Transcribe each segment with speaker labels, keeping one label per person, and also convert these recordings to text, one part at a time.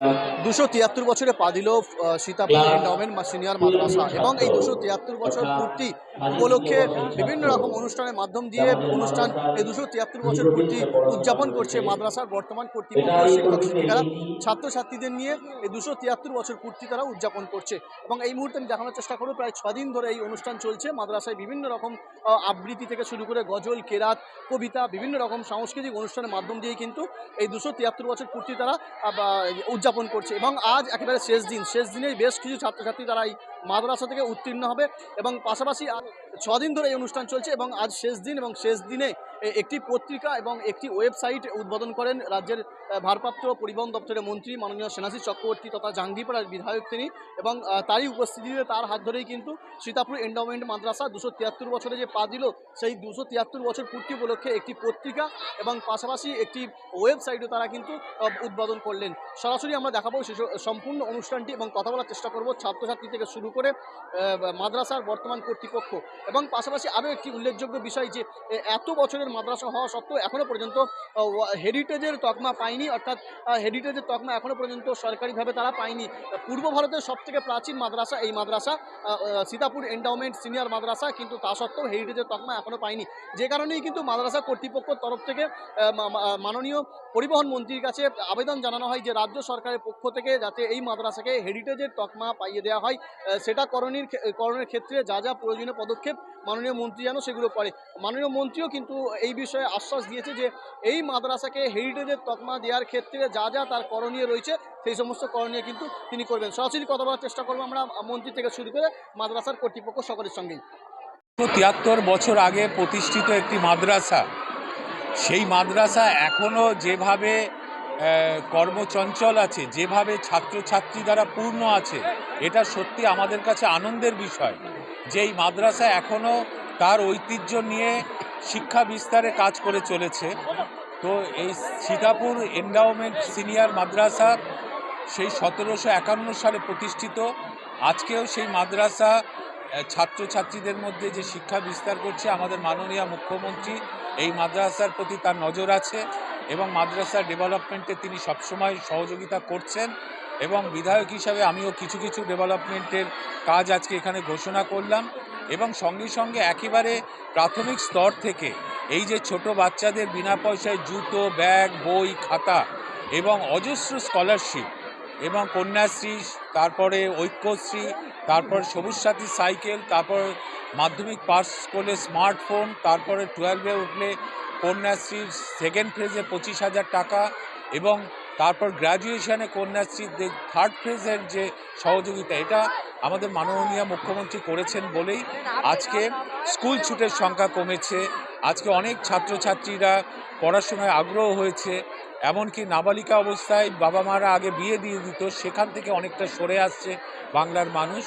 Speaker 1: Thank uh -huh. দুশো তিয়াত্তর বছরে পা দিল সীতাপুর সিনিয়র মাদ্রাসা। এবং এই দুশো তিয়াত্তর বছর পূর্তি উপলক্ষে বিভিন্ন রকম অনুষ্ঠানের মাধ্যম দিয়ে অনুষ্ঠান এই দুশো তিয়াত্তর বছর পূর্তি উদযাপন করছে মাদ্রাসার বর্তমান কর্তৃপক্ষ শিক্ষক শিক্ষিকারা ছাত্রছাত্রীদের নিয়ে এই দুশো তিয়াত্তর বছর পূর্তি তারা উদযাপন করছে। এবং এই মুহূর্তে আমি দেখানোর চেষ্টা করব প্রায় ছদিন ধরে এই অনুষ্ঠান চলছে। মাদ্রাসায় বিভিন্ন রকম আবৃত্তি থেকে শুরু করে গজল কেরাত কবিতা বিভিন্ন রকম সাংস্কৃতিক অনুষ্ঠানের মাধ্যম দিয়ে কিন্তু এই দুশো তিয়াত্তর বছর পূর্তি তারা উদযাপন করছে। এবং আজ একেবারে শেষ দিন। শেষ দিনেই বেশ কিছু ছাত্রছাত্রী তারা এই মাদ্রাসা থেকে উত্তীর্ণ হবে এবং পাশাপাশি ছদিন ধরে এই অনুষ্ঠান চলছে এবং আজ শেষ দিন এবং শেষ দিনে একটি পত্রিকা এবং একটি ওয়েবসাইট উদ্বোধন করেন রাজ্যের ভারপ্রাপ্ত পরিবহন দপ্তরের মন্ত্রী মাননীয় সেনাসী চক্রবর্তী তথা জাঙ্গিপাড়ার বিধায়ক তিনি এবং তারই উপস্থিতিতে তার হাত ধরেই কিন্তু সীতাপুর এন্ডাওমেন্ট মাদ্রাসা দুশো তিয়াত্তর বছরে যে পা দিল, সেই দুশো তিয়াত্তর বছর পূর্তি উপলক্ষে একটি পত্রিকা এবং পাশাপাশি একটি ওয়েবসাইটও তারা কিন্তু উদ্বোধন করলেন। সরাসরি আমরা দেখাবো সম্পূর্ণ অনুষ্ঠানটি এবং কথা বলার চেষ্টা করব ছাত্রছাত্রী থেকে শুরু করে মাদ্রাসার বর্তমান কর্তৃপক্ষ। এবং পাশাপাশি আরও একটি উল্লেখযোগ্য বিষয় যে এত বছরের মাদ্রাসা হওয়া সত্ত্বেও এখনও পর্যন্ত হেরিটেজের তকমা পায়নি, অর্থাৎ হেরিটেজের তকমা এখনও পর্যন্ত সরকারিভাবে তারা পায়নি। পূর্ব ভারতের সবথেকে প্রাচীন মাদ্রাসা এই মাদ্রাসা সীতাপুর এন্ডাওমেন্ট সিনিয়র মাদ্রাসা, কিন্তু তা সত্ত্বেও হেরিটেজের তকমা এখনও পায়নি। যে কারণেই কিন্তু মাদ্রাসা কর্তৃপক্ষের তরফ থেকে মাননীয় পরিবহন মন্ত্রীর কাছে আবেদন জানানো হয় যে, রাজ্য সরকারের পক্ষ থেকে যাতে এই মাদ্রাসাকে হেরিটেজের তকমা পাইয়ে দেওয়া হয় সেটা করণীর করণের ক্ষেত্রে যা যা প্রয়োজনীয় পদক্ষেপ মাননীয় মন্ত্রী যেন সেগুলো করে। মাননীয় মন্ত্রীও কিন্তু এই বিষয়ে আশ্বাস দিয়েছে যে এই মাদ্রাসাকে হেরিটেজের তকমা দেওয়ার ক্ষেত্রে যা যা তার করণীয় রয়েছে, সেই সমস্ত করণীয় কিন্তু তিনি করবেন। সরাসরি কথা বলার চেষ্টা করব আমরা মন্ত্রী থেকে শুরু করে মাদ্রাসার কর্তৃপক্ষ সকলের সঙ্গেই।
Speaker 2: তিয়াত্তর বছর আগে প্রতিষ্ঠিত একটি মাদ্রাসা, সেই মাদ্রাসা এখনও যেভাবে কর্মচঞ্চল আছে, যেভাবে ছাত্রছাত্রী দ্বারা পূর্ণ আছে, এটা সত্যি আমাদের কাছে আনন্দের বিষয় যে এই মাদ্রাসা এখনও তার ঐতিহ্য নিয়ে শিক্ষা বিস্তারে কাজ করে চলেছে। তো এই সীতাপুর এন্ডাওমেন্ট সিনিয়র মাদ্রাসা সেই সতেরোশো একান্ন সালে প্রতিষ্ঠিত। আজকেও সেই মাদ্রাসা ছাত্রছাত্রীদের মধ্যে যে শিক্ষা বিস্তার করছে, আমাদের মাননীয় মুখ্যমন্ত্রী, এই মাদ্রাসার প্রতি তার নজর আছে এবং মাদ্রাসার ডেভেলপমেন্টে তিনি সবসময় সহযোগিতা করছেন এবং বিধায়ক হিসাবে আমিও কিছু কিছু ডেভেলপমেন্টের কাজ আজকে এখানে ঘোষণা করলাম। এবং সঙ্গে সঙ্গে একেবারে প্রাথমিক স্তর থেকে এই যে ছোট বাচ্চাদের বিনা পয়সায় জুতো, ব্যাগ, বই, খাতা এবং অজস্র স্কলারশিপ এবং কন্যাশ্রী, তারপরে ঐক্যশ্রী, তারপর সবুজ সাথী সাইকেল, তারপর মাধ্যমিক পাস করলে স্মার্টফোন তারপরে টুয়েলভে উঠলে কন্যাশ্রীর সেকেন্ড ফেজে পঁচিশ হাজার টাকা এবং তারপর গ্র্যাজুয়েশনে কন্যাশ্রীর থার্ড ফেজের যে সহযোগিতা, এটা আমাদের মাননীয় মুখ্যমন্ত্রী করেছেন বলেই আজকে স্কুল ছুটের সংখ্যা কমেছে। আজকে অনেক ছাত্রছাত্রীরা পড়াশোনায় আগ্রহ হয়েছে। এমনকি নাবালিকা অবস্থায় বাবা মারা আগে বিয়ে দিয়ে দিত, সেখান থেকে অনেকটা সরে আসছে বাংলার মানুষ।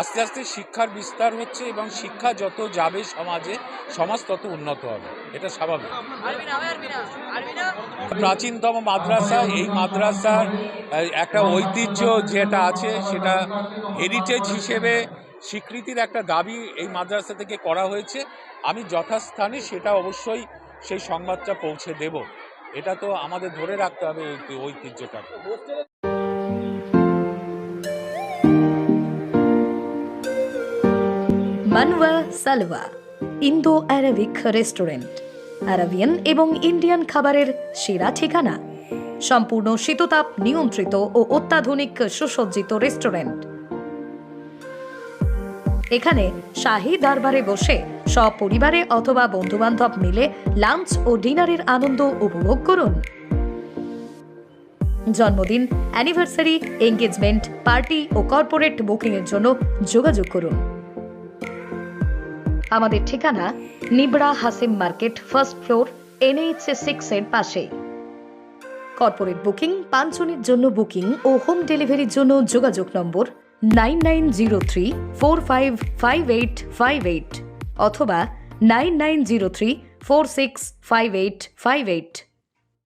Speaker 2: আস্তে আস্তে শিক্ষার বিস্তার হচ্ছে এবং শিক্ষা যত যাবে সমাজে, সমাজ তত উন্নত হবে। এটা স্বাভাবিক। প্রাচীনতম মাদ্রাসা, এই মাদ্রাসার একটা ঐতিহ্য যেটা আছে, সেটা হেরিটেজ হিসেবে স্বীকৃতির একটা দাবি এই মাদ্রাসা থেকে করা হয়েছে। আমি যথাস্থানে সেটা অবশ্যই সেই সংবাদটা পৌঁছে দেব। এটা তো আমাদের ধরে রাখতে হবে ঐতিহ্যটাকে
Speaker 3: Manwa Salwa Indo Arabic restaurant, Arabian এবং ইন্ডিয়ান খাবারের সেরা ঠিকানা। সম্পূর্ণ শীততাপ নিয়ন্ত্রিত ও অত্যাধুনিক সুসজ্জিত রেস্টুরেন্ট। এখানে শাহী দরবারে বসে সপরিবারে অথবা বন্ধুবান্ধব মিলে লাঞ্চ ও ডিনারের আনন্দ উপভোগ করুন। জন্মদিন, অ্যানিভার্সারি, এঙ্গেজমেন্ট, পার্টি ও কর্পোরেট বুকিংয়ের জন্য যোগাযোগ করুন। আমাদের ঠিকানা Nibra Hasim market, first floor, NH six এর পাশে। কর্পোরেট বুকিং পাঁচজনের জন্য বুকিং ও হোম ডেলিভারির জন্য যোগাযোগ নম্বর nine nine zero three four five five eight five eight অথবা nine nine zero three four six five eight five eight